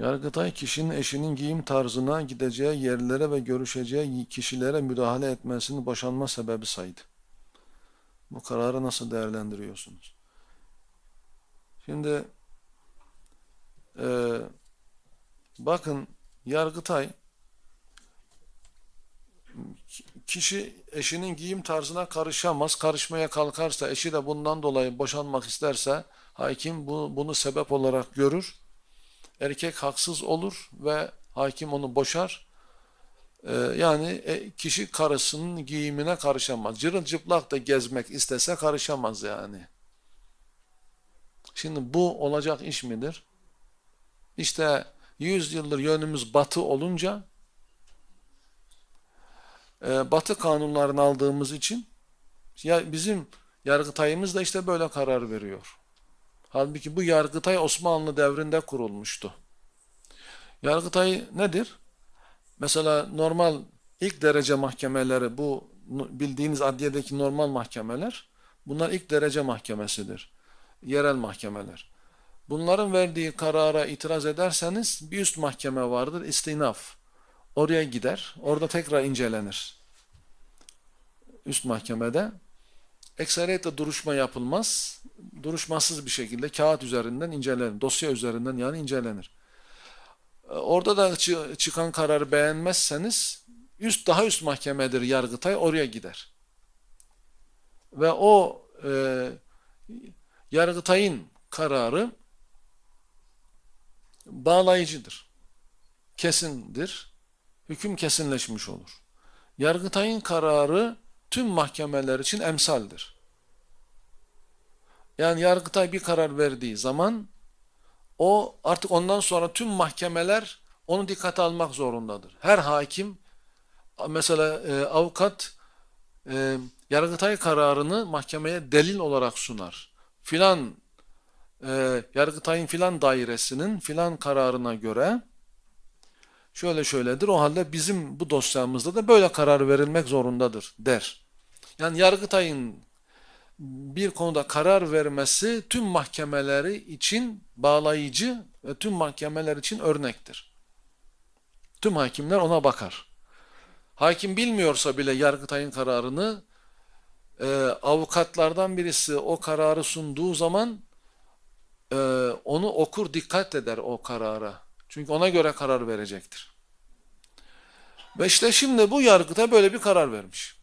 Yargıtay kişinin eşinin giyim tarzına, gideceği yerlere ve görüşeceği kişilere müdahale etmesini boşanma sebebi saydı. Bu kararı nasıl değerlendiriyorsunuz? Şimdi eee, bakın Yargıtay kişi eşinin giyim tarzına karışamaz. Karışmaya kalkarsa eşi de bundan dolayı boşanmak isterse hakim bu, bunu sebep olarak görür. Erkek haksız olur ve hakim onu boşar. Ee, yani e, kişi karısının giyimine karışamaz. Cırıl çıplak da gezmek istese karışamaz yani. Şimdi bu olacak iş midir? İşte 100 yıldır yönümüz batı olunca e, batı kanunlarını aldığımız için ya bizim yargıtayımız da işte böyle karar veriyor. Halbuki bu yargıtay Osmanlı devrinde kurulmuştu. Yargıtay nedir? Mesela normal ilk derece mahkemeleri bu bildiğiniz adliyedeki normal mahkemeler bunlar ilk derece mahkemesidir. Yerel mahkemeler. Bunların verdiği karara itiraz ederseniz bir üst mahkeme vardır istinaf. Oraya gider. Orada tekrar incelenir. Üst mahkemede. Ekseriyetle duruşma yapılmaz. Duruşmasız bir şekilde kağıt üzerinden incelenir. Dosya üzerinden yani incelenir. E, Orada da çı- çıkan kararı beğenmezseniz üst daha üst mahkemedir Yargıtay oraya gider. Ve o e, Yargıtay'ın kararı bağlayıcıdır. Kesindir. Hüküm kesinleşmiş olur. Yargıtay'ın kararı tüm mahkemeler için emsaldir. Yani Yargıtay bir karar verdiği zaman o artık ondan sonra tüm mahkemeler onu dikkate almak zorundadır. Her hakim mesela e, avukat e, Yargıtay kararını mahkemeye delil olarak sunar. Filan e, Yargıtay'ın filan dairesinin filan kararına göre şöyle şöyledir. O halde bizim bu dosyamızda da böyle karar verilmek zorundadır der. Yani Yargıtay'ın bir konuda karar vermesi tüm mahkemeleri için bağlayıcı ve tüm mahkemeler için örnektir. Tüm hakimler ona bakar. Hakim bilmiyorsa bile Yargıtay'ın kararını e, avukatlardan birisi o kararı sunduğu zaman e, onu okur dikkat eder o karara. Çünkü ona göre karar verecektir. Ve işte şimdi bu yargıta böyle bir karar vermiş.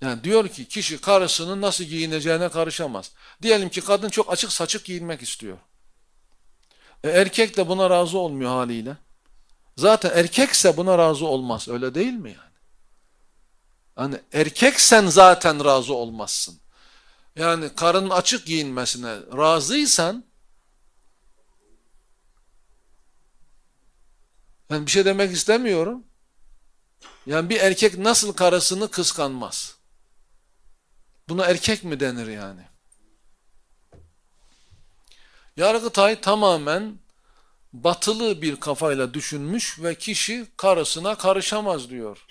Yani diyor ki kişi karısının nasıl giyineceğine karışamaz. Diyelim ki kadın çok açık saçık giyinmek istiyor. E, erkek de buna razı olmuyor haliyle. Zaten erkekse buna razı olmaz. Öyle değil mi yani? Hani erkeksen zaten razı olmazsın. Yani karının açık giyinmesine razıysan ben bir şey demek istemiyorum. Yani bir erkek nasıl karısını kıskanmaz? Buna erkek mi denir yani? Yargıtay tamamen batılı bir kafayla düşünmüş ve kişi karısına karışamaz diyor.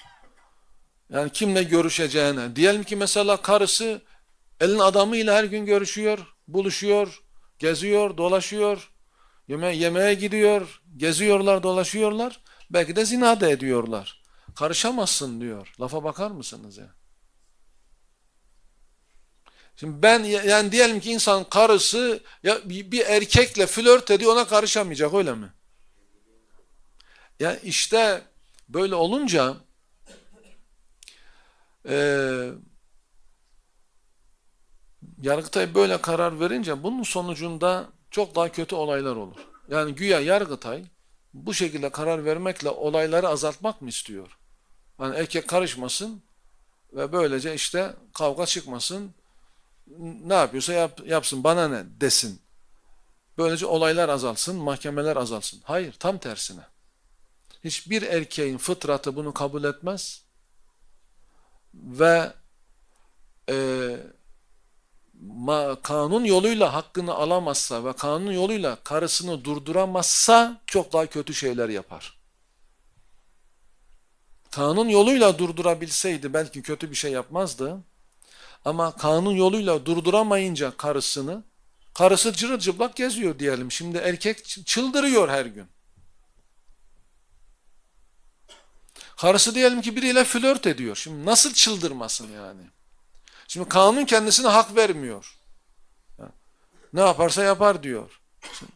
Yani kimle görüşeceğine. Diyelim ki mesela karısı elin adamıyla her gün görüşüyor, buluşuyor, geziyor, dolaşıyor, yeme yemeğe gidiyor, geziyorlar, dolaşıyorlar. Belki de zina da ediyorlar. Karışamazsın diyor. Lafa bakar mısınız ya? Şimdi ben yani diyelim ki insan karısı ya bir erkekle flört ediyor ona karışamayacak öyle mi? Ya işte böyle olunca eee Yargıtay böyle karar verince bunun sonucunda çok daha kötü olaylar olur. Yani güya Yargıtay bu şekilde karar vermekle olayları azaltmak mı istiyor? Yani erkek karışmasın ve böylece işte kavga çıkmasın. Ne yapıyorsa yap, yapsın bana ne desin. Böylece olaylar azalsın, mahkemeler azalsın. Hayır, tam tersine. Hiçbir erkeğin fıtratı bunu kabul etmez ve eee ma- kanun yoluyla hakkını alamazsa ve kanun yoluyla karısını durduramazsa çok daha kötü şeyler yapar. Kanun yoluyla durdurabilseydi belki kötü bir şey yapmazdı. Ama kanun yoluyla durduramayınca karısını Karısı cırılcıplak geziyor diyelim. Şimdi erkek çıldırıyor her gün. Karısı diyelim ki biriyle flört ediyor. Şimdi nasıl çıldırmasın yani? Şimdi kanun kendisine hak vermiyor. Ne yaparsa yapar diyor. Şimdi,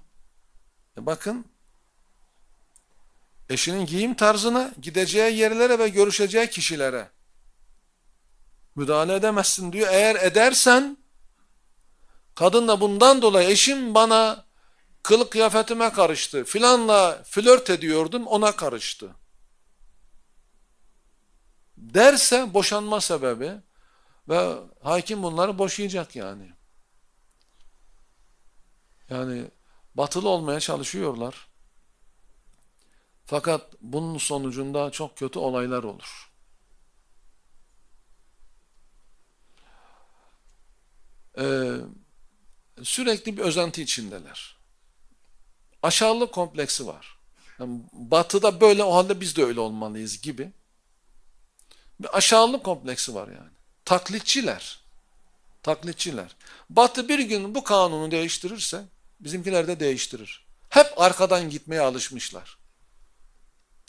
e bakın eşinin giyim tarzına, gideceği yerlere ve görüşeceği kişilere müdahale edemezsin diyor. Eğer edersen kadın da bundan dolayı eşim bana kılık kıyafetime karıştı. Filanla flört ediyordum ona karıştı. Derse boşanma sebebi ve hakim bunları boşayacak yani. Yani batılı olmaya çalışıyorlar. Fakat bunun sonucunda çok kötü olaylar olur. Ee, sürekli bir özenti içindeler. Aşağılık kompleksi var. Yani batıda böyle o halde biz de öyle olmalıyız gibi. Bir aşağılık kompleksi var yani. Taklitçiler. Taklitçiler. Batı bir gün bu kanunu değiştirirse bizimkiler de değiştirir. Hep arkadan gitmeye alışmışlar.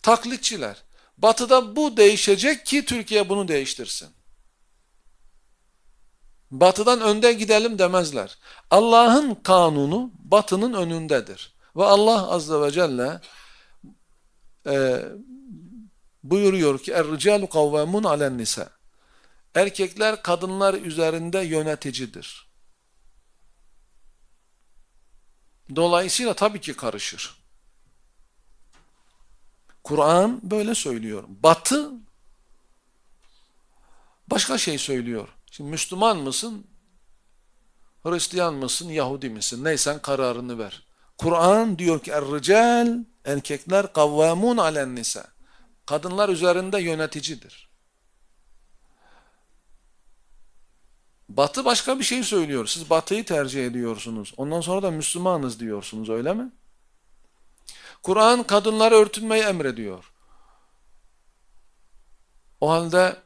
Taklitçiler. Batı'da bu değişecek ki Türkiye bunu değiştirsin. Batı'dan önde gidelim demezler. Allah'ın kanunu Batı'nın önündedir. Ve Allah Azze ve Celle e, buyuruyor ki Er-ricalu kavvamun alen nisa. Erkekler kadınlar üzerinde yöneticidir. Dolayısıyla tabii ki karışır. Kur'an böyle söylüyor. Batı başka şey söylüyor. Şimdi Müslüman mısın? Hristiyan mısın? Yahudi misin? Neysen kararını ver. Kur'an diyor ki Er-rical erkekler kavvamun alen nisa. Kadınlar üzerinde yöneticidir. Batı başka bir şey söylüyor. Siz Batı'yı tercih ediyorsunuz. Ondan sonra da Müslümanız diyorsunuz öyle mi? Kur'an kadınlara örtünmeyi emrediyor. O halde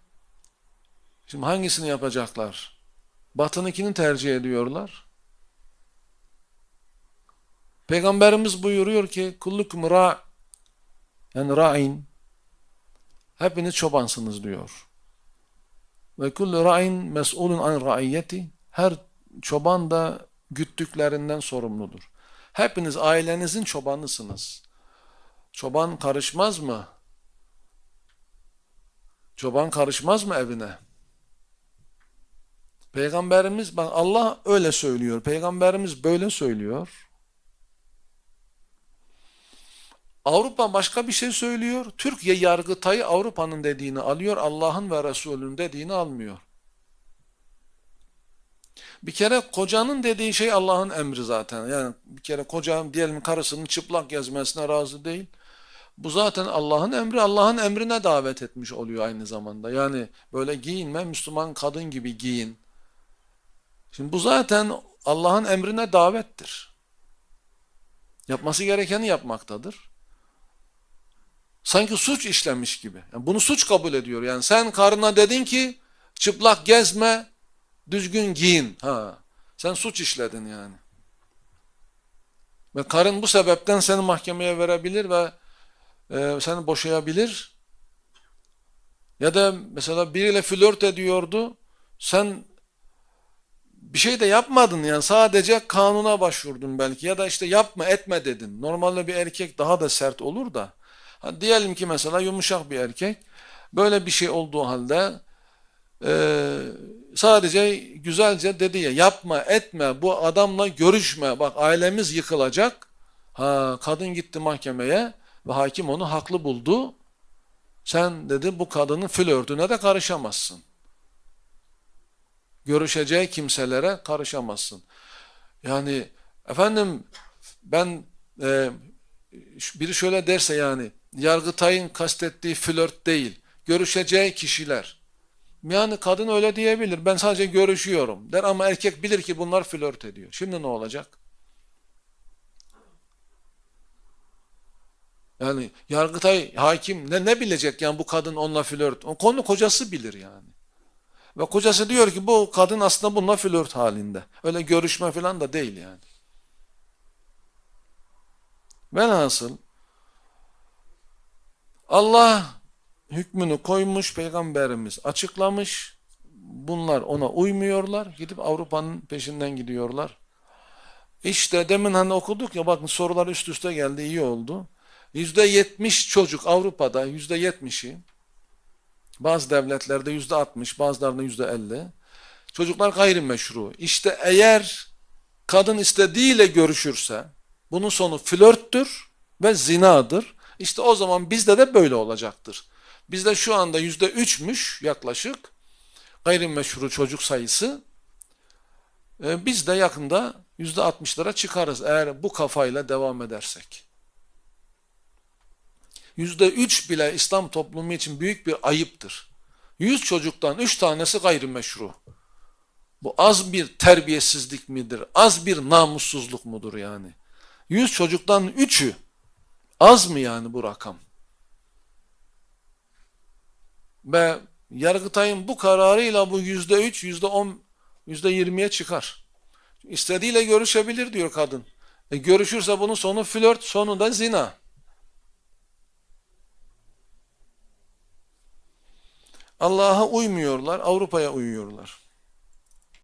şimdi hangisini yapacaklar? Batınınkini tercih ediyorlar. Peygamberimiz buyuruyor ki kullukum ra yani ra'in hepiniz çobansınız diyor. Ve kullu ra'in mes'ulun an ra'iyyeti her çoban da güttüklerinden sorumludur. Hepiniz ailenizin çobanısınız. Çoban karışmaz mı? Çoban karışmaz mı evine? Peygamberimiz, bak Allah öyle söylüyor. Peygamberimiz böyle söylüyor. Avrupa başka bir şey söylüyor. Türkiye Yargıtay'ı Avrupa'nın dediğini alıyor, Allah'ın ve Resul'ün dediğini almıyor. Bir kere kocanın dediği şey Allah'ın emri zaten. Yani bir kere koca diyelim karısının çıplak gezmesine razı değil. Bu zaten Allah'ın emri, Allah'ın emrine davet etmiş oluyor aynı zamanda. Yani böyle giyinme, Müslüman kadın gibi giyin. Şimdi bu zaten Allah'ın emrine davettir. Yapması gerekeni yapmaktadır. Sanki suç işlemiş gibi. Yani bunu suç kabul ediyor. Yani sen karına dedin ki çıplak gezme, düzgün giyin. Ha, sen suç işledin yani. Ve karın bu sebepten seni mahkemeye verebilir ve e, seni boşayabilir. Ya da mesela biriyle flört ediyordu. Sen bir şey de yapmadın yani sadece kanuna başvurdun belki ya da işte yapma etme dedin. Normalde bir erkek daha da sert olur da. Ha, diyelim ki mesela yumuşak bir erkek böyle bir şey olduğu halde e, sadece güzelce dedi ya yapma etme bu adamla görüşme bak ailemiz yıkılacak. Ha, kadın gitti mahkemeye ve hakim onu haklı buldu. Sen dedi bu kadının flörtüne de karışamazsın. Görüşeceği kimselere karışamazsın. Yani efendim ben e, biri şöyle derse yani Yargıtay'ın kastettiği flört değil. Görüşeceği kişiler. Yani kadın öyle diyebilir. Ben sadece görüşüyorum der ama erkek bilir ki bunlar flört ediyor. Şimdi ne olacak? Yani Yargıtay hakim ne ne bilecek yani bu kadın onunla flört. O konu kocası bilir yani. Ve kocası diyor ki bu kadın aslında bununla flört halinde. Öyle görüşme falan da değil yani. Velhasıl Allah hükmünü koymuş, peygamberimiz açıklamış. Bunlar ona uymuyorlar. Gidip Avrupa'nın peşinden gidiyorlar. İşte demin hani okuduk ya bakın sorular üst üste geldi iyi oldu. %70 çocuk Avrupa'da %70'i bazı devletlerde %60 bazılarında %50 çocuklar gayrimeşru. İşte eğer kadın istediğiyle görüşürse bunun sonu flörttür ve zinadır. İşte o zaman bizde de böyle olacaktır. Bizde şu anda %3'müş yaklaşık gayrimeşru çocuk sayısı. Ee, Biz de yakında %60'lara çıkarız eğer bu kafayla devam edersek. %3 bile İslam toplumu için büyük bir ayıptır. 100 çocuktan 3 tanesi gayrimeşru. Bu az bir terbiyesizlik midir? Az bir namussuzluk mudur yani? 100 çocuktan 3'ü az mı yani bu rakam? Ve Yargıtay'ın bu kararıyla bu %3, %10, %20'ye çıkar. İstediğiyle görüşebilir diyor kadın. E görüşürse bunun sonu flört, sonu da zina. Allah'a uymuyorlar, Avrupa'ya uyuyorlar.